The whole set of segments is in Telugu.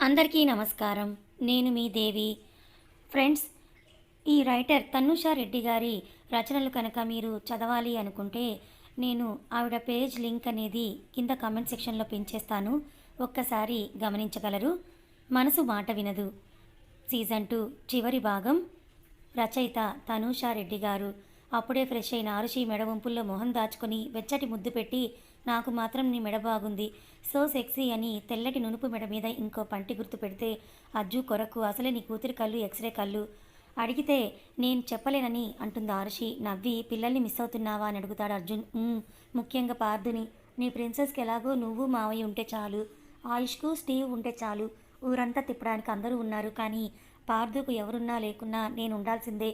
అందరికీ నమస్కారం. నేను మీ దేవి. ఫ్రెండ్స్ ఈ రైటర్ తన్నుషా రెడ్డి గారి రచనలు కనుక మీరు చదవాలి అనుకుంటే నేను ఆవిడ పేజ్ లింక్ అనేది కింద కామెంట్ సెక్షన్లో పెంచేస్తాను ఒక్కసారి గమనించగలరు. మనసు మాట వినదు. సీజన్ టూ చివరి భాగం. రచయిత తనూషా రెడ్డి గారు అప్పుడే ఫ్రెష్ అయిన ఆరుషి మెడ వంపుల్లో మొహం దాచుకొని వెచ్చటి ముద్దు పెట్టి నాకు మాత్రం నీ మెడ బాగుంది. సో సెక్సీ అని తెల్లటి నునుపు మెడ మీద ఇంకో పంటి గుర్తు పెడితే అజ్జు కొరకు అసలే నీ కూతురి కళ్ళు ఎక్స్రే కళ్ళు. అడిగితే నేను చెప్పలేనని అంటుంది ఆరుషి. నవ్వి పిల్లల్ని మిస్ అవుతున్నావా అని అడుగుతాడు అర్జున్. ముఖ్యంగా పార్థుని నీ ప్రిన్సెస్కి ఎలాగో నువ్వు మావయ్య ఉంటే చాలు. ఆయుష్కు స్టీవ్ ఉంటే చాలు. ఊరంతా తిప్పడానికి అందరూ ఉన్నారు కానీ పార్థుకు ఎవరున్నా లేకున్నా నేను ఉండాల్సిందే.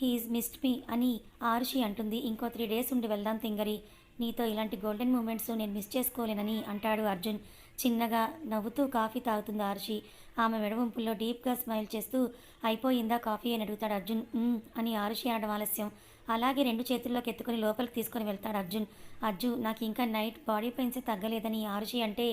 హీఈస్ మిస్డ్ మీ అని ఆరుషి అంటుంది. ఇంకో త్రీ డేస్ ఉండి వెళ్దాం తింగరి. నీతో ఇలాంటి గోల్డెన్ మూమెంట్స్ నేను మిస్ చేసుకోలేనని అంటాడు అర్జున్. చిన్నగా నవ్వుతూ కాఫీ తాగుతుంది ఆర్షి ఆమె మెడవంపుల్లో డీప్గా స్మైల్ చేస్తూ అయిపోయిందా కాఫీ? అని అడుగుతాడు అర్జున్. అని ఆరుషి అనడం ఆలస్యం. అలాగే రెండు చేతుల్లోకి ఎత్తుకొని లోపలికి తీసుకొని వెళ్తాడు అర్జున్. అర్జున్ నాకు ఇంకా నైట్ బాడీ పెయిన్స్ తగ్గలేదని ఆరుషి అంటే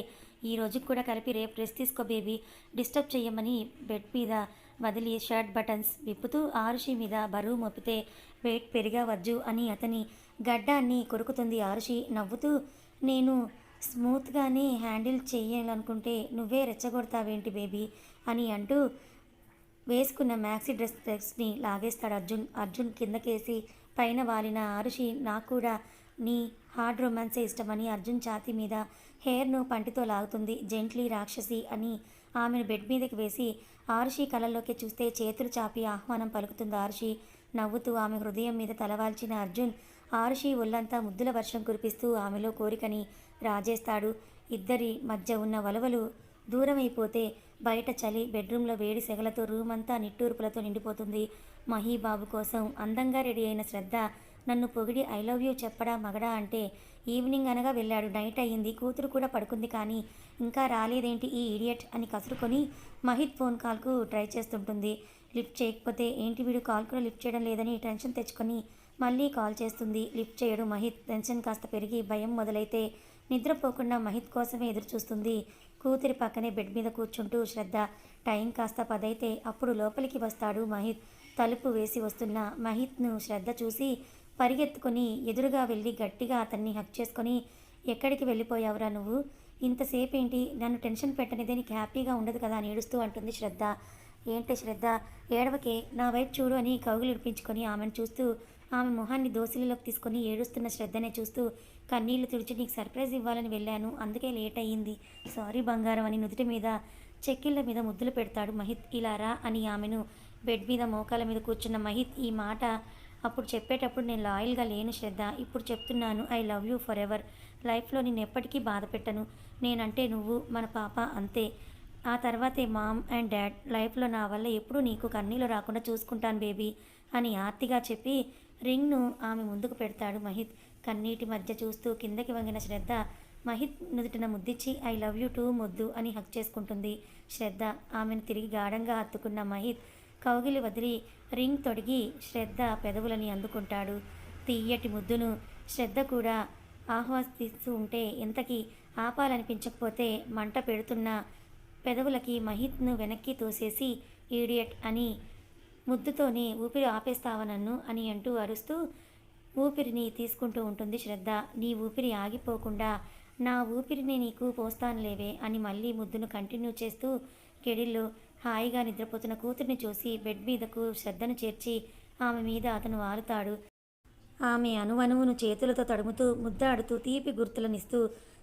ఈ రోజుకి కూడా కలిపి రేపు రెస్ట్ తీసుకో బేబీ డిస్టర్బ్ చేయమని బెడ్ మీద వదిలి షర్ట్ బటన్స్ విప్పుతూ ఆరుషి మీద బరువు మోపితే వెయిట్ పెరిగావద్దు అని అతని గడ్డాన్ని కొరుకుతుంది ఆరుషి. నవ్వుతూ నేను స్మూత్గానే హ్యాండిల్ చేయాలనుకుంటే నువ్వే రెచ్చగొడతావేంటి బేబీ? అని అంటూ వేసుకున్న మ్యాక్సీ డ్రెస్ డ్రెస్ని లాగేస్తాడు అర్జున్. అర్జున్ కిందకేసి పైన వాలిన ఆరుషి నాకు కూడా నీ హార్డ్ రొమాన్సే ఇష్టమని అర్జున్ ఛాతీ మీద హెయిర్ను పంటితో లాగుతుంది. జెంట్లీ రాక్షసి అని ఆమెను బెడ్ మీదకి వేసి ఆరుషి కళ్ళల్లోకి చూస్తే చేతులు చాపి ఆహ్వానం పలుకుతుంది ఆరుషి. నవ్వుతూ ఆమె హృదయం మీద తలవాల్చిన అర్జున్ ఆరుషి ఒళ్ళంతా ముద్దుల వర్షం కురిపిస్తూ ఆమెలో కోరికని రాజేస్తాడు. ఇద్దరి మధ్య ఉన్న వలవలు దూరమైపోతే బయట చలి బెడ్రూమ్లో వేడి సెగలతో రూమ్ అంతా నిట్టూర్పులతో నిండిపోతుంది. మహీబాబు కోసం అందంగా రెడీ అయిన శ్రద్ధ నన్ను పొగిడి ఐ లవ్ యూ చెప్పడా మగడా అంటే ఈవినింగ్ అనగా వెళ్ళాడు. నైట్ అయ్యింది కూతురు కూడా పడుకుంది కానీ ఇంకా రాలేదేంటి ఈ ఇడియట్ అని కసురుకొని మహిత్ ఫోన్ కాల్కు ట్రై చేస్తుంటుంది. లిఫ్ట్ చేయకపోతే ఏంటి వీడు కాల్ కూడా లిఫ్ట్ చేయడం లేదని టెన్షన్ తెచ్చుకొని మళ్ళీ కాల్ చేస్తుంది. లిఫ్ట్ చేయడు మహిత్. టెన్షన్ కాస్త పెరిగి భయం మొదలైతే నిద్రపోకుండా మహిత్ కోసమే ఎదురు చూస్తుంది కూతురి పక్కనే బెడ్ మీద కూర్చుంటూ శ్రద్ధ. టైం కాస్త పదైతే అప్పుడు లోపలికి వస్తాడు మహిత్. తలుపు వేసి వస్తున్న మహిత్ను శ్రద్ధ చూసి పరిగెత్తుకొని ఎదురుగా వెళ్ళి గట్టిగా అతన్ని హక్ చేసుకొని ఎక్కడికి వెళ్ళిపోయావురా నువ్వు? ఇంతసేపు ఏంటి నన్ను టెన్షన్ పెట్టనిదే నీకు హ్యాపీగా ఉండదు కదా అని ఏడుస్తూ అంటుంది శ్రద్ధ. ఏంటి శ్రద్ధ? ఏడవకే? నా వైపు చూడు అని కౌగులు ఇడిపించుకొని ఆమెను చూస్తూ ఆమె మొహాన్ని దోసిలిలోకి తీసుకొని ఏడుస్తున్న శ్రద్ధనే చూస్తూ కన్నీళ్ళు తుడిచి నీకు సర్ప్రైజ్ ఇవ్వాలని వెళ్ళాను. అందుకే లేట్ అయ్యింది. సారీ బంగారం అని నుదుటి మీద చెక్కిళ్ళ మీద ముద్దులు పెడతాడు మహిత్. ఇలా రా అని ఆమెను బెడ్ మీద మోకాల మీద కూర్చున్న మహిత్ ఈ మాట అప్పుడు చెప్పేటప్పుడు నేను లాయల్గా లేను శ్రద్ధ. ఇప్పుడు చెప్తున్నాను I love you forever లైఫ్లో నేను ఎప్పటికీ బాధ పెట్టను నేనంటే నువ్వు మన పాప అంతే. ఆ తర్వాతే మామ్ అండ్ డాడ్. లైఫ్లో నా వల్ల ఎప్పుడూ నీకు కన్నీళ్ళు రాకుండా చూసుకుంటాను బేబీ అని ఆర్తిగా చెప్పి రింగ్ను ఆమె ముందుకు పెడతాడు మహిత్. కన్నీటి మధ్య చూస్తూ కిందకి వంగిన శ్రద్ధ మహిత్ నుదుటిన ముద్దిచ్చి ఐ లవ్ యూ టూ ముద్దు అని హక్ చేసుకుంటుంది. శ్రద్ధ ఆమెను తిరిగి గాఢంగా హత్తుకున్న మహిత్ కౌగిలి వదిలి రింగ్ తొడిగి శ్రద్ధ పెదవులని అందుకుంటాడు. తీయటి ముద్దును శ్రద్ధ కూడా ఆహ్వానిస్తూ ఉంటే ఎంతకీ ఆపాలనిపించకపోతే మంట పెడుతున్న పెదవులకి మహిత్ను వెనక్కి తోసేసి ఈడియట్ అని ముద్దుతోనే ఊపిరి ఆపేస్తావా నన్ను? అని అంటూ అరుస్తూ ఊపిరిని తీసుకుంటూ ఉంటుంది శ్రద్ధ. నీ ఊపిరి ఆగిపోకుండా నా ఊపిరిని నీకు పోస్తానులేవే అని మళ్ళీ ముద్దును కంటిన్యూ చేస్తూ కెడిల్లో హాయిగా నిద్రపోతున్న కూతుర్ని చూసి బెడ్ మీదకు శ్రద్ధను చేర్చి ఆమె మీద అతను వారుతాడు ఆమె అణువణువును చేతులతో తడుముతూ ముద్దాడుతూ తీపి గుర్తులనిస్తూ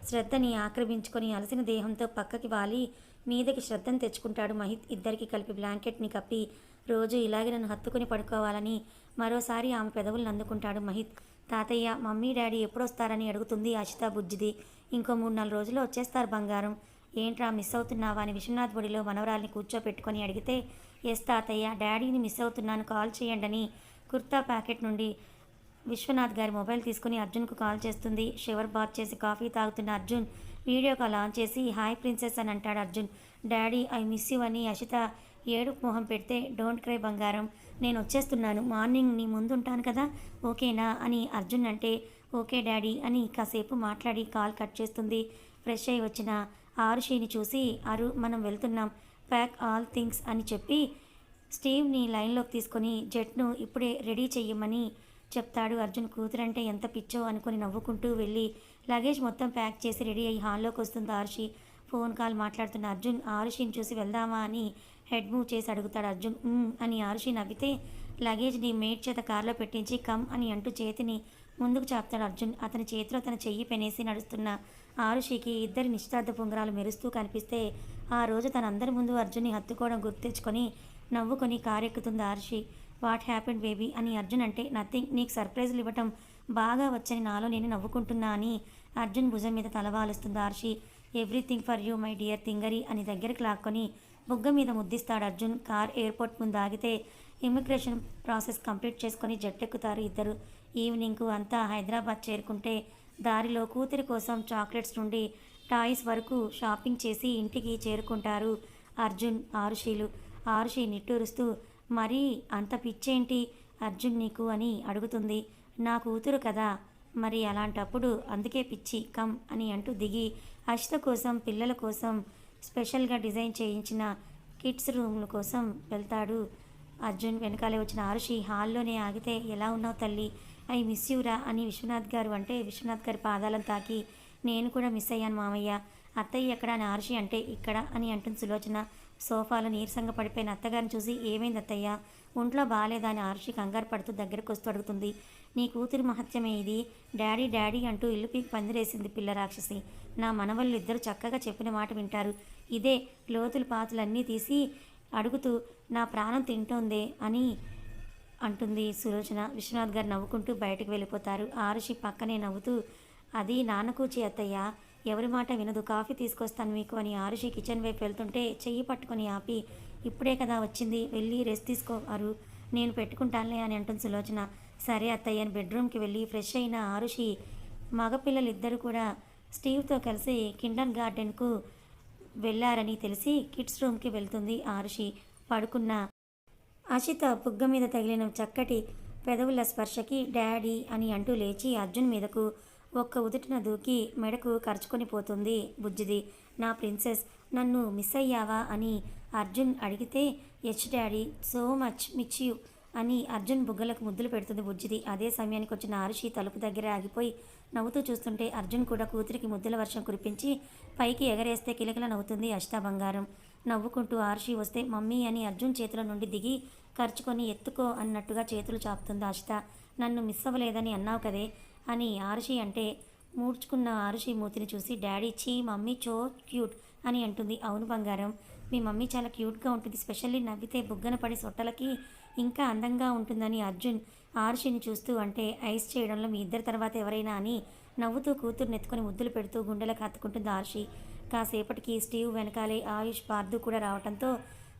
శ్రద్ధని ఆక్రమించుకొని అలసిన దేహంతో పక్కకి వాలి. మీదకి శ్రద్ధను తెచ్చుకుంటాడు మహిత్. ఇద్దరికి కలిపి బ్లాంకెట్ని కప్పి రోజు ఇలాగే నన్ను హత్తుకుని పడుకోవాలని మరోసారి ఆమె పెదవులను అందుకుంటాడు మహిత్. తాతయ్య మమ్మీ డాడీ ఎప్పుడొస్తారని అడుగుతుంది అషిత బుజ్జిది. ఇంకో మూడు నాలుగు రోజుల్లో వచ్చేస్తారు బంగారం. ఏంట్రా మిస్ అవుతున్నావా అని విశ్వనాథ్ బొడిలో మనవరాల్ని కూర్చోపెట్టుకొని అడిగితే ఎస్ తాతయ్య డాడీని మిస్ అవుతున్నాను కాల్ చేయండి అని కుర్తా ప్యాకెట్ నుండి విశ్వనాథ్ గారి మొబైల్ తీసుకుని అర్జున్కు కాల్ చేస్తుంది. షవర్ బాత్ చేసి కాఫీ తాగుతున్న అర్జున్ వీడియో కాల్ ఆన్ చేసి హాయ్ ప్రిన్సెస్ అని అంటాడు Arjun. Daddy I miss you అని అషిత ఏడుపు మొహం పెడితే డోంట్ క్రై బంగారం నేను వచ్చేస్తున్నాను మార్నింగ్ నీ ముందు ఉంటాను కదా ఓకేనా? అని అర్జున్ అంటే ఓకే డాడీ అని కాసేపు మాట్లాడి కాల్ కట్ చేస్తుంది. ఫ్రెష్ అయి వచ్చిన ఆరుషిని చూసి అరు మనం వెళ్తున్నాం ప్యాక్ ఆల్ థింగ్స్ అని చెప్పి స్టీవ్ని లైన్లోకి తీసుకొని జెట్ను ఇప్పుడే రెడీ చెయ్యమని చెప్తాడు అర్జున్. కూతురంటే ఎంత పిచ్చో అనుకుని నవ్వుకుంటూ వెళ్ళి లగేజ్ మొత్తం ప్యాక్ చేసి రెడీ అయ్యి హాల్లోకి వస్తుంది ఆరుషి ఫోన్ కాల్ మాట్లాడుతున్న అర్జున్ ఆరుషిని చూసి వెళ్దామా అని హెడ్ మూవ్ చేసి అడుగుతాడు అర్జున్. అని ఆరుషి నవ్వితే లగేజ్ని మేడ్ చేత కారులో పెట్టించి కమ్ అని అంటూ చేతిని ముందుకు చాపుతాడు అర్జున్. అతని చేతిలో తన చెయ్యి పెనేసి నడుస్తున్న ఆరుషికి ఇద్దరి నిశ్చితార్థ పుంగరాలు మెరుస్తూ కనిపిస్తే ఆ రోజు తనందరి ముందు అర్జున్ని హత్తుకోవడం గుర్తు తెచ్చుకొని నవ్వుకొని కారెక్కుతుంది ఆరుషి. What happen baby? అని అర్జున్ అంటే నథింగ్. నీకు సర్ప్రైజులు ఇవ్వటం బాగా వచ్చని నాలో నేను నవ్వుకుంటున్నా అని అర్జున్ భుజం మీద తలవాలుస్తుంది Arshi. Everything for you my dear థింగరీ అని దగ్గరికి లాక్కొని బుగ్గ మీద ముద్దిస్తాడు అర్జున్. కార్ ఎయిర్పోర్ట్ ముందు ఆగితే ఇమిగ్రేషన్ ప్రాసెస్ కంప్లీట్ చేసుకొని జట్టెక్కుతారు ఇద్దరు. ఈవినింగ్కు అంతా హైదరాబాద్ చేరుకుంటే దారిలో కూతురి కోసం చాక్లెట్స్ నుండి టాయ్స్ వరకు షాపింగ్ చేసి ఇంటికి చేరుకుంటారు అర్జున్ ఆరుషిలు. ఆరుషి నిట్టూరుస్తూ మరీ అంత పిచ్చేంటి అర్జున్ నీకు? అని అడుగుతుంది. నా కూతురు కదా. మరి అలాంటప్పుడు అందుకే పిచ్చి. కమ్ అని అంటూ దిగి హర్షిత కోసం పిల్లల కోసం స్పెషల్గా డిజైన్ చేయించిన కిడ్స్ రూమ్ల కోసం వెళ్తాడు. అర్జున్ వెనకాలే వచ్చిన ఆరుషి హాల్లోనే ఆగితే ఎలా ఉన్నావు తల్లి? ఐ మిస్ యూరా అని విశ్వనాథ్ గారు అంటే విశ్వనాథ్ గారి పాదాలను తాకి నేను కూడా మిస్ అయ్యాను మామయ్య. అత్తయ్య ఎక్కడ? అని ఆరుషి అంటే ఇక్కడ అని అంటుంది సులోచన. సోఫాలో నీరసంగా పడిపోయిన అత్తగారిని చూసి ఏమైంది అత్తయ్య? ఒంట్లో బాగాలేదా అని ఆరుషి కంగారు పడుతూ దగ్గరకు వస్తూ అడుగుతుంది. నీ కూతురి మహత్యమే ఇది. డాడీ డాడీ అంటూ ఇల్లు పీకి పందిరేసింది పిల్ల రాక్షసి. నా మనవళ్ళు ఇద్దరు చక్కగా చెప్పిన మాట వింటారు. ఇదే లోతులు పాతులన్నీ తీసి అడుగుతూ నా ప్రాణం తింటోందే అని అంటుంది సులోచన. విశ్వనాథ్ గారు నవ్వుకుంటూ బయటకు వెళ్ళిపోతారు. ఆరుషి పక్కనే నవ్వుతూ అది నాన్నకూచి అత్తయ్య ఎవరి మాట వినదు. కాఫీ తీసుకొస్తాను మీకు అని ఆరుషి కిచెన్ వైపు వెళ్తుంటే చెయ్యి పట్టుకొని ఆపి ఇప్పుడే కదా వచ్చింది వెళ్ళి రెస్ట్ తీసుకో అరు. నేను పెట్టుకుంటానులే అని అంటుంది సులోచన. సరే అత్తయ్యని బెడ్రూమ్కి వెళ్ళి ఫ్రెష్ అయిన ఆరుషి మగపిల్లలిద్దరూ కూడా స్టీవ్తో కలిసి కిండర్ గార్డెన్కు వెళ్ళారని తెలిసి కిడ్స్ రూమ్కి వెళ్తుంది ఆరుషి. పడుకున్న అషిత బుగ్గ మీద తగిలిన చక్కటి పెదవుల స్పర్శకి డాడీ అని అంటూ లేచి అర్జున్ మీదకు ఒక్క ఉదుటిన దూకి మెడకు కరుచుకొని పోతుంది బుజ్జిది. నా ప్రిన్సెస్ నన్ను మిస్ అయ్యావా అని అర్జున్ అడిగితే etch daddy so much miss you. అని అర్జున్ బుగ్గలకు ముద్దులు పెడుతుంది బుజ్జిది. అదే సమయానికి వచ్చిన ఆరుషి తలుపు దగ్గర ఆగిపోయి నవ్వుతూ చూస్తుంటే అర్జున్ కూడా కూతురికి ముద్దుల వర్షం కురిపించి పైకి ఎగరేస్తే కిలకిల నవ్వుతుంది అష్ట బంగారం. నవ్వుకుంటూ ఆర్షి వస్తే మమ్మీ అని అర్జున్ చేతుల నుండి దిగి ఖర్చుకొని ఎత్తుకో అన్నట్టుగా చేతులు చాపుతుంది అష్ట. నన్ను మిస్ అవ్వలేదని అన్నావు కదే అని ఆరుషి అంటే మూడ్చుకున్న ఆరుషి మూతిని చూసి డాడీ చీ మమ్మీ చో క్యూట్ అని అంటుంది. అవును బంగారం మీ మమ్మీ చాలా క్యూట్గా ఉంటుంది. స్పెషల్లీ నవ్వితే బుగ్గన పడి సొట్టలకి ఇంకా అందంగా ఉంటుందని అర్జున్ ఆర్షిని చూస్తూ అంటే ఐస్ చేయడంలో మీ ఇద్దరి తర్వాత ఎవరైనా అని నవ్వుతూ కూతురుని ఎత్తుకొని ముద్దులు పెడుతూ గుండెలకు హత్తుకుంటుంది ఆర్షి. కాసేపటికి స్టీవ్ వెనకాలే ఆయుష్ పార్దు కూడా రావడంతో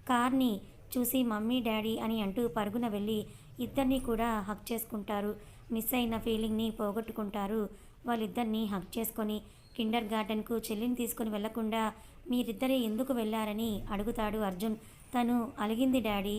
కార్ని చూసి మమ్మీ డాడీ అని అంటూ పరుగున వెళ్ళి ఇద్దరిని కూడా హక్ చేసుకుంటారు. మిస్ అయిన ఫీలింగ్ని పోగొట్టుకుంటారు వాళ్ళిద్దరిని హక్ చేసుకొని. కిండర్ గార్డెన్కు చెల్లిని తీసుకుని వెళ్ళకుండా మీరిద్దరే ఎందుకు వెళ్ళారని అడుగుతాడు అర్జున్. తను అలిగింది డాడీ.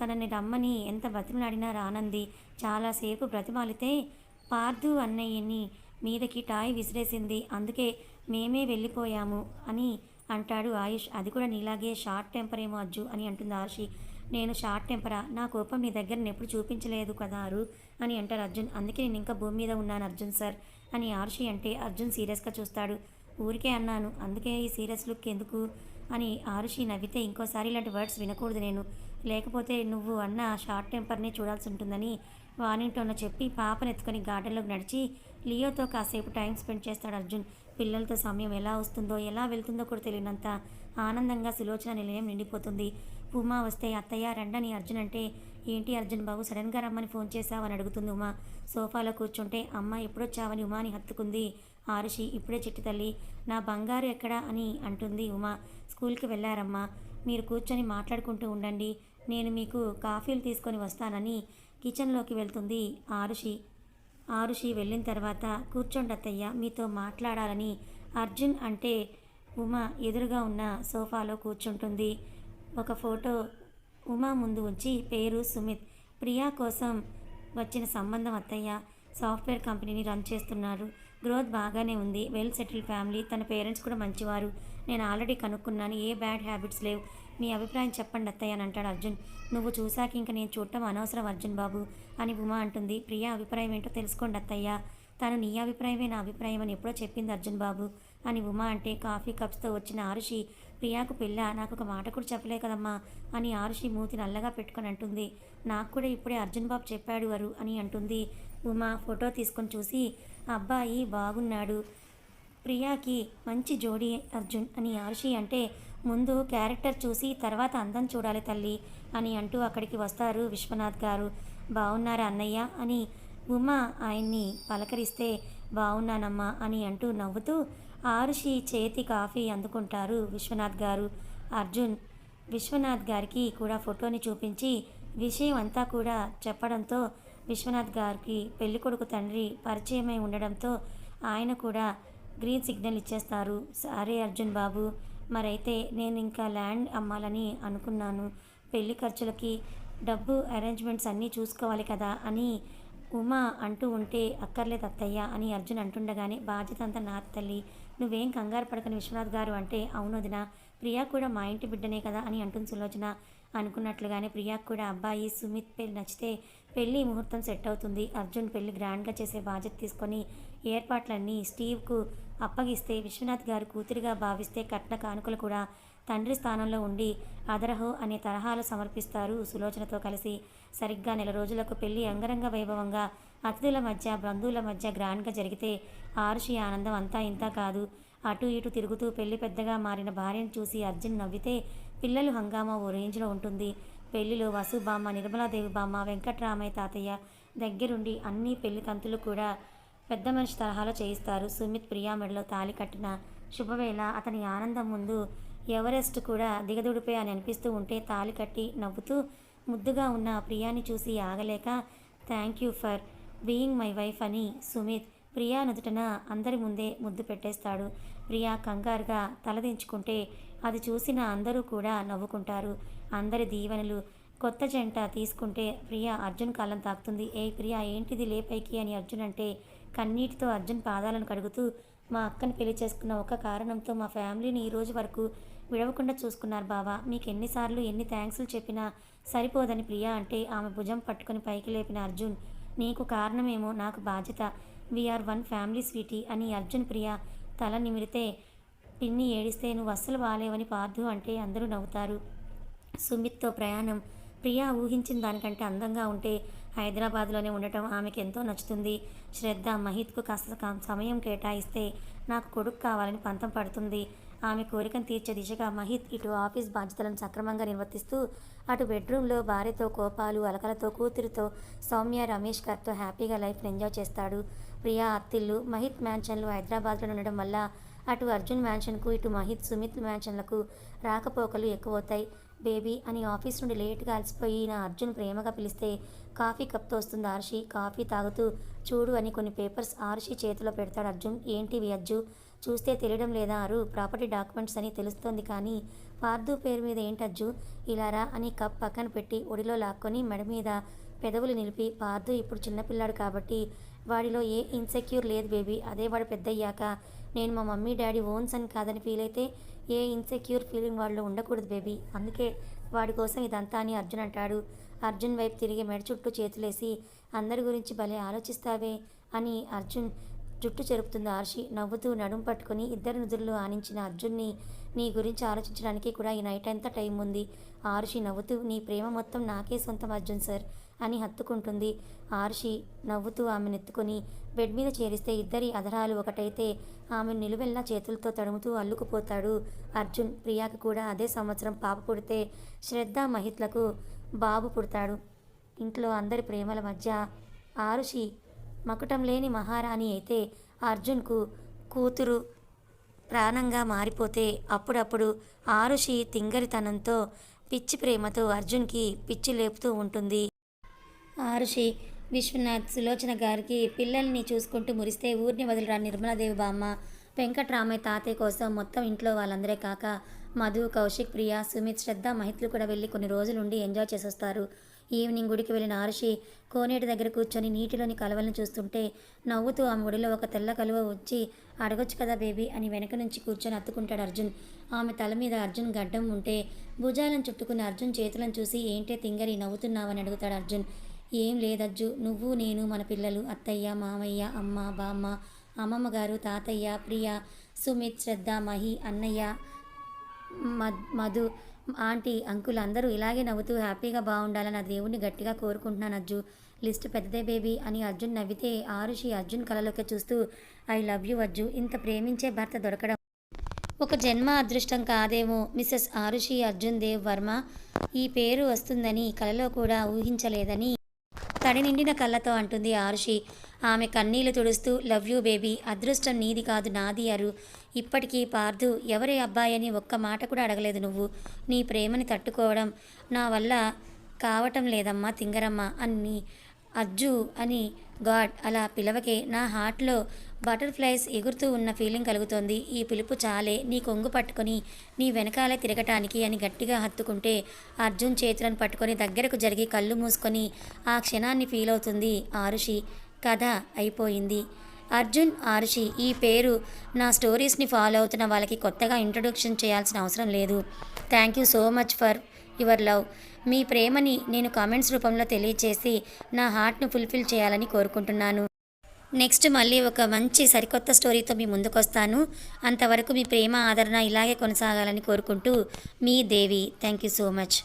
తనని రమ్మని ఎంత బ్రతిమలాడినా రానంది. చాలాసేపు బ్రతిమాలితే పార్దు అన్నయ్యని మీదకి టాయ్ విసిరేసింది. అందుకే మేమే వెళ్ళిపోయాము అని అంటాడు ఆయుష్. అది కూడా నీలాగే షార్ట్ టెంపర్ ఏమో అజ్జు అని అంటుంది ఆర్షి. నేను షార్ట్ టెంపరా? నా కోపం నీ దగ్గర ఎప్పుడు చూపించలేదు కదా అరు అని అంటారు అర్జున్. అందుకే నేను ఇంకా భూమి మీద ఉన్నాను అర్జున్ సార్ అని ఆర్షి అంటే అర్జున్ సీరియస్గా చూస్తాడు. ఊరికే అన్నాను. అందుకే ఈ సీరియస్ లుక్ ఎందుకు? అని ఆరుషి నవ్వితే ఇంకోసారి ఇలాంటి వర్డ్స్ వినకూడదు నేను. లేకపోతే నువ్వు అన్న షార్ట్ టెంపర్నే చూడాల్సి ఉంటుందని వానింటోనో చెప్పి పాపనెత్తుకొని గార్డెన్లోకి నడిచి లియోతో కాసేపు టైం స్పెండ్ చేస్తాడు అర్జున్. పిల్లలతో సమయం ఎలా వస్తుందో ఎలా వెళ్తుందో కూడా తెలియనంత ఆనందంగా సులోచన నిలయం నిండిపోతుంది. ఉమా వస్తే అత్తయ్య రండని అర్జున్ అంటే ఏంటి అర్జున్ బాబు? సడన్గా రమ్మని ఫోన్ చేశావని అడుగుతుంది ఉమా. సోఫాలో కూర్చుంటే అమ్మ ఎప్పుడొచ్చావని ఉమాని హత్తుకుంది. ఆరుషి ఇప్పుడే చిట్టి తల్లి. నా బంగారు ఎక్కడా? అని అంటుంది ఉమా. స్కూల్కి వెళ్ళారమ్మా. మీరు కూర్చొని మాట్లాడుకుంటూ ఉండండి. నేను మీకు కాఫీలు తీసుకొని వస్తానని కిచెన్లోకి వెళ్తుంది ఆరుషి. ఆరుషి వెళ్ళిన తర్వాత కూర్చోండి అత్తయ్య మీతో మాట్లాడాలని అర్జున్ అంటే ఉమ ఎదురుగా ఉన్న సోఫాలో కూర్చుంటుంది. ఒక ఫోటో ఉమా ముందు ఉంచి పేరు సుమిత్. ప్రియా కోసం వచ్చిన సంబంధం అత్తయ్య. సాఫ్ట్వేర్ కంపెనీని రన్ చేస్తున్నారు. గ్రోత్ బాగానే ఉంది. Well settle family. తన పేరెంట్స్ కూడా మంచివారు. నేను ఆల్రెడీ కనుక్కున్నాను. ఏ బ్యాడ్ హ్యాబిట్స్ లేవు. మీ అభిప్రాయం చెప్పండి అత్తయ్య అని అంటాడు అర్జున్. నువ్వు చూశాక ఇంక నేను చూడటం అనవసరం అర్జున్ బాబు అని ఉమా అంటుంది. ప్రియా అభిప్రాయం ఏంటో తెలుసుకోండి అత్తయ్య. తను నీ అభిప్రాయమే నా అభిప్రాయం అని ఎప్పుడో చెప్పింది అర్జున్ బాబు అని ఉమా అంటే కాఫీ కప్స్తో వచ్చిన ఆరుషి ప్రియాకు పిల్ల నాకు ఒక మాట కూడా చెప్పలే కదమ్మా అని ఆరుషి మూతి నల్లగా పెట్టుకొని అంటుంది. నాకు కూడా ఇప్పుడే అర్జున్ బాబు చెప్పాడు వారు అని అంటుంది. ఉమా ఫోటో తీసుకొని చూసి అబ్బాయి బాగున్నాడు ప్రియాకి మంచి జోడీ అర్జున్ అని ఆరుషి అంటే ముందు క్యారెక్టర్ చూసి తర్వాత అందం చూడాలి తల్లి అని అంటూ అక్కడికి వస్తారు విశ్వనాథ్ గారు. బాగున్నారా అన్నయ్య? అని ఉమా ఆయన్ని పలకరిస్తే బాగున్నానమ్మా అని అంటూ నవ్వుతూ ఆరుషి చేతి కాఫీ అందుకుంటారు విశ్వనాథ్ గారు. అర్జున్ విశ్వనాథ్ గారికి కూడా ఫోటోని చూపించి విషయం అంతా కూడా చెప్పడంతో విశ్వనాథ్ గారికి పెళ్ళికొడుకు తండ్రి పరిచయమై ఉండడంతో ఆయన కూడా గ్రీన్ సిగ్నల్ ఇచ్చేస్తారు. సరే అర్జున్ బాబు. మరైతే నేను ఇంకా ల్యాండ్ అమ్మాలని అనుకున్నాను. పెళ్ళి ఖర్చులకి డబ్బు అరేంజ్మెంట్స్ అన్నీ చూసుకోవాలి కదా అని ఉమా అంటూ ఉంటే అక్కర్లేదు అత్తయ్య అని అర్జున్ అంటుండగానే బాధ్యత అంతా నా తల్లి. నువ్వేం కంగారు పడకని విశ్వనాథ్ గారు అంటే అవును వదినా ప్రియా కూడా మా ఇంటి బిడ్డనే కదా అని అంటుంది సులోచన. అనుకున్నట్లుగానే ప్రియాకు కూడా అబ్బాయి సుమిత్ పెళ్ళి నచ్చితే పెళ్ళి ముహూర్తం సెట్ అవుతుంది. అర్జున్ పెళ్ళి గ్రాండ్గా చేసే బాధ్యత తీసుకొని ఏర్పాట్లన్నీ స్టీవ్కు అప్పగిస్తే విశ్వనాథ్ గారు కూతురిగా భావిస్తే కట్న కానుకలు కూడా తండ్రి స్థానంలో ఉండి అదరహో అనే తరహాలు సమర్పిస్తారు సులోచనతో కలిసి. సరిగ్గా నెల రోజులకు పెళ్ళి అంగరంగ వైభవంగా అతిథుల మధ్య బంధువుల మధ్య గ్రాండ్గా జరిగితే ఆరుషి ఆనందం అంతా ఇంత కాదు. అటు ఇటు తిరుగుతూ పెళ్ళి పెద్దగా మారిన భార్యను చూసి అర్జున్ నవ్వితే పిల్లలు హంగామా ఓ రేంజ్లో ఉంటుంది. పెళ్ళిలో వసుబామ్మ నిర్మలాదేవి బామ్మ వెంకట్రామయ్య తాతయ్య దగ్గరుండి అన్ని పెళ్ళి తంతులు కూడా పెద్ద మనిషి తరహాలో చేయిస్తారు. సుమిత్ ప్రియా మెడలో తాలి కట్టిన శుభవేళ అతని ఆనందం ముందు ఎవరెస్ట్ కూడా దిగదుడిపే అని అనిపిస్తూ ఉంటే తాలి కట్టి నవ్వుతూ ముద్దుగా ఉన్న ప్రియాని చూసి ఆగలేక thank you for being my wife అని సుమిత్ ప్రియా నుదుటన అందరి ముందే ముద్దు పెట్టేస్తాడు. ప్రియా కంగారుగా తలదించుకుంటే అది చూసిన అందరూ కూడా నవ్వుకుంటారు. అందరి దీవెనలు కొత్త జంట తీసుకుంటే ప్రియా అర్జున్ కాలం తాకుతుంది. ఏ ప్రియా ఏంటిది లేపైకి అని అర్జున్ అంటే కన్నీటితో అర్జున్ పాదాలను కడుగుతూ మా అక్కని పెళ్ళి చేసుకున్న ఒక కారణంతో మా ఫ్యామిలీని ఈ రోజు వరకు విడవకుండా చూసుకున్నారు బావా. మీకు ఎన్నిసార్లు ఎన్ని థ్యాంక్స్లు చెప్పినా సరిపోదని ప్రియా అంటే ఆమె భుజం పట్టుకుని పైకి లేపిన అర్జున్. నీకు కారణమేమో నాకు బాధ్యత. వీఆర్ వన్ ఫ్యామిలీ స్వీటీ అని అర్జున్ ప్రియా తల నిమిరితే పిన్ని ఏడిస్తే నువ్వు అస్సలు బాలేవని పార్థు అంటే అందరూ నవ్వుతారు. సుమిత్తో ప్రయాణం. ప్రియా ఊహించిన దానికంటే అందంగా ఉంటే హైదరాబాద్లోనే ఉండటం ఆమెకు ఎంతో నచ్చుతుంది. శ్రద్ధ మహిత్కు కాస్త సమయం కేటాయిస్తే నాకు కొడుకు కావాలని పంతం పడుతుంది. ఆమె కోరికను తీర్చే దిశగా మహిత్ ఇటు ఆఫీస్ బాధ్యతలను సక్రమంగా నిర్వర్తిస్తూ అటు బెడ్రూమ్లో భార్యతో కోపాలు అలకలతో కూతురితో సౌమ్య రమేష్ గారితో హ్యాపీగా లైఫ్ని ఎంజాయ్ చేస్తాడు. ప్రియా అత్తిల్లు మహిత్ మ్యాన్షన్లు హైదరాబాద్లో ఉండడం వల్ల అటు అర్జున్ మ్యాన్షన్కు ఇటు మహిత్ సుమిత్ మ్యాన్షన్లకు రాకపోకలు ఎక్కువవుతాయి. బేబీ అని ఆఫీస్ నుండి లేట్గా అలసిపోయిన అర్జున్ ప్రేమగా పిలిస్తే కాఫీ కప్తో వస్తుంది ఆర్షి. కాఫీ తాగుతూ చూడు అని కొన్ని పేపర్స్ ఆర్షి చేతిలో పెడతాడు అర్జున్. ఏంటివి అజ్జు? చూస్తే తెలియడం లేదా అరు? ప్రాపర్టీ డాక్యుమెంట్స్ అని తెలుస్తోంది కానీ పార్దు పేరు మీద ఏంటజ్జు ఇలారా అని కప్ పక్కన పెట్టి ఒడిలో లాక్కొని మెడ మీద పెదవులు నిలిపి పార్దు ఇప్పుడు చిన్నపిల్లాడు కాబట్టి వాడిలో ఏ ఇన్సెక్యూర్ లేదు బేబీ. అదే వాడు పెద్దయ్యాక నేను మా మమ్మీ డాడీ ఓన్స్ అని కాదని ఫీల్ అయితే ఏ ఇన్సెక్యూర్ ఫీలింగ్ వాళ్ళు ఉండకూడదు బేబీ అందుకే వాడి కోసం ఇదంతా అని అర్జున్ అంటాడు. అర్జున్ వైపు తిరిగి మెడ చుట్టూ చేతులేసి అందరి గురించి భలే ఆలోచిస్తావే అని అర్జున్ జుట్టు చెరుపుతుంది ఆర్షి నవ్వుతూ నడుం పట్టుకొని ఇద్దరు నుదురులు ఆనించిన అర్జున్ని నీ గురించి ఆలోచించడానికి కూడా ఈ నైట్ అంతా టైం ఉంది. ఆర్షి నవ్వుతూ నీ ప్రేమ మొత్తం నాకే సొంతం అర్జున్ సార్. అని హత్తుకుంటుంది. ఆరుషి నవ్వుతూ ఆమెను ఎత్తుకొని బెడ్ మీద చేరిస్తే ఇద్దరి అధరాలు ఒకటైతే ఆమె నిలువెల్లా చేతులతో తడుముతూ అల్లుకుపోతాడు. అర్జున్ ప్రియాకి కూడా అదే సంవత్సరం పాప పుడితే శ్రద్ధ మహిత్లకు బాబు పుడతాడు. ఇంట్లో అందరి ప్రేమల మధ్య ఆరుషి మకుటం లేని మహారాణి అయితే అర్జున్కు కూతురు ప్రాణంగా మారిపోతే అప్పుడప్పుడు ఆరుషి తింగరితనంతో పిచ్చి ప్రేమతో అర్జున్కి పిచ్చి లేపుతూ ఉంటుంది. ఆరుషి విశ్వనాథ్ సులోచన గారికి పిల్లల్ని చూసుకుంటూ మురిస్తే ఊరిని వదిలిరా నిర్మలాదేవి బామ్మ. వెంకట్రామయ్య తాతయ్య కోసం మొత్తం ఇంట్లో వాళ్ళందరే కాక మధు కౌశిక్ ప్రియ సుమిత్ శ్రద్ధ మహిత్లు కూడా వెళ్ళి కొన్ని రోజులుండి ఎంజాయ్ చేసొస్తారు. ఈవినింగ్ గుడికి వెళ్ళిన ఆరుషి కోనేటి దగ్గర కూర్చొని నీటిలోని కలవలను చూస్తుంటే నవ్వుతూ ఆమె గుడిలో ఒక తెల్ల కలువ వచ్చి అడగొచ్చు కదా బేబీ అని వెనక నుంచి కూర్చొని అత్తుకుంటాడు అర్జున్. ఆమె తల మీద అర్జున్ గడ్డం ఉంటే భుజాలను చుట్టుకున్న అర్జున్ చేతులను చూసి ఏంటే తింగరి నవ్వుతున్నావని అడుగుతాడు అర్జున్. ఏం లేదజ్జు నువ్వు నేను మన పిల్లలు అత్తయ్య మామయ్య అమ్మ బామ్మ అమ్మమ్మ గారు తాతయ్య ప్రియ సుమిత్ శ్రద్ధ మహి అన్నయ్య మద్- మధు ఆంటీ అంకుల్ అందరూ ఇలాగే నవ్వుతూ హ్యాపీగా బాగుండాలని ఆ దేవుణ్ణి గట్టిగా కోరుకుంటున్నాను అజ్జు. లిస్ట్ పెద్దదే బేబీ అని అర్జున్ నవ్వితే ఆరుషి అర్జున్ కలలోకి చూస్తూ ఐ లవ్ యూ అజ్జు ఇంత ప్రేమించే భర్త దొరకడం ఒక జన్మ అదృష్టం కాదేమో మిస్సెస్ ఆరుషి అర్జున్ దేవ్ వర్మ. ఈ పేరు వస్తుందని కలలో కూడా ఊహించలేదని తడి నిండిన కళ్ళతో అంటుంది ఆరుషి. ఆమె కన్నీళ్ళు తుడుస్తూ లవ్ యూ బేబీ అదృష్టం నీది కాదు నాది అరు. ఇప్పటికీ పార్థు ఎవరి అబ్బాయి అని ఒక్క మాట కూడా అడగలేదు నువ్వు. నీ ప్రేమని తట్టుకోవడం నా వల్ల కావటం లేదమ్మా తింగరమ్మ అని అజ్జు అని గాడ్ అలా పిలవకే నా హార్ట్లో బటర్ఫ్లైస్ ఎగురుతూ ఉన్న ఫీలింగ్ కలుగుతోంది. ఈ పిలుపు చాలే నీ కొంగు పట్టుకొని నీ వెనకాలే తిరగటానికి అని గట్టిగా హత్తుకుంటే అర్జున్ చేతులను పట్టుకొని దగ్గరకు జరిగి కళ్ళు మూసుకొని ఆ క్షణాన్ని ఫీల్ అవుతుంది ఆరుషి. కథ అయిపోయింది. అర్జున్ ఆరుషి ఈ పేరు నా స్టోరీస్ని ఫాలో అవుతున్న వాళ్ళకి కొత్తగా ఇంట్రొడక్షన్ చేయాల్సిన అవసరం లేదు. Thank you so much for your love మీ ప్రేమని నేను కామెంట్స్ రూపంలో తెలియచేసి నా హార్ట్ను ఫుల్ఫిల్ చేయాలని కోరుకుంటున్నాను. నెక్స్ట్ మళ్ళీ ఒక మంచి సరికొత్త స్టోరీతో మీ ముందుకు వస్తాను అంతవరకు మీ ప్రేమ ఆదరణ ఇలాగే కొనసాగాలని కోరుకుంటూ మీ Devi. Thank you so much.